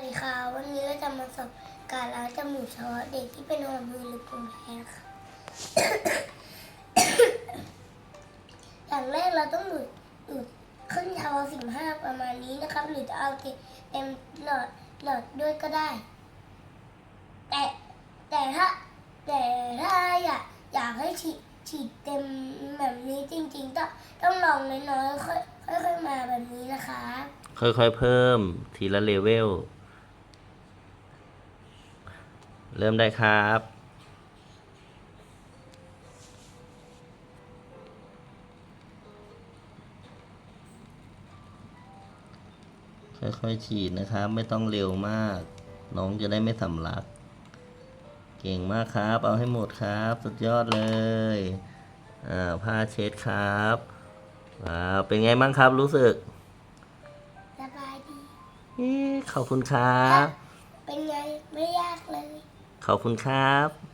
วัสดีค่ะวันนี้เราจะมาสอนการล้างจมูกเฉพาะเด็กที่เป็นหอบหืดหรือภูมิแพ้ค่ะอย่างแรกเราต้องดูดดูดขึ้นเทาสิบห้าประมาณนี้นะครับ หรือจะเอาเต็มหลอดหลอดด้วยก็ได้ แต่แต่ถ้าแต่ถ้าอยากอยากให้ฉีดฉีดเต็มแบบนี้จริงๆ ต้องต้องลองน้อยๆค่อยค่อยๆมาแบบนี้นะคะ ค่อยๆ เพิ่มทีละเลเวล เริ่มได้ครับ ค่อยๆฉีดนะครับ ไม่ต้องเร็วมาก น้องจะได้ไม่สำลัก เก่งมากครับ เอาให้หมดครับ สุดยอดเลยอ่าผ้าเช็ดครับว้าวเป็นไงบ้างครับรู้สึกสบายดีเอ๊ะขอบคุณครับ เป็นไง ไม่ยากเลย ขอบคุณครับ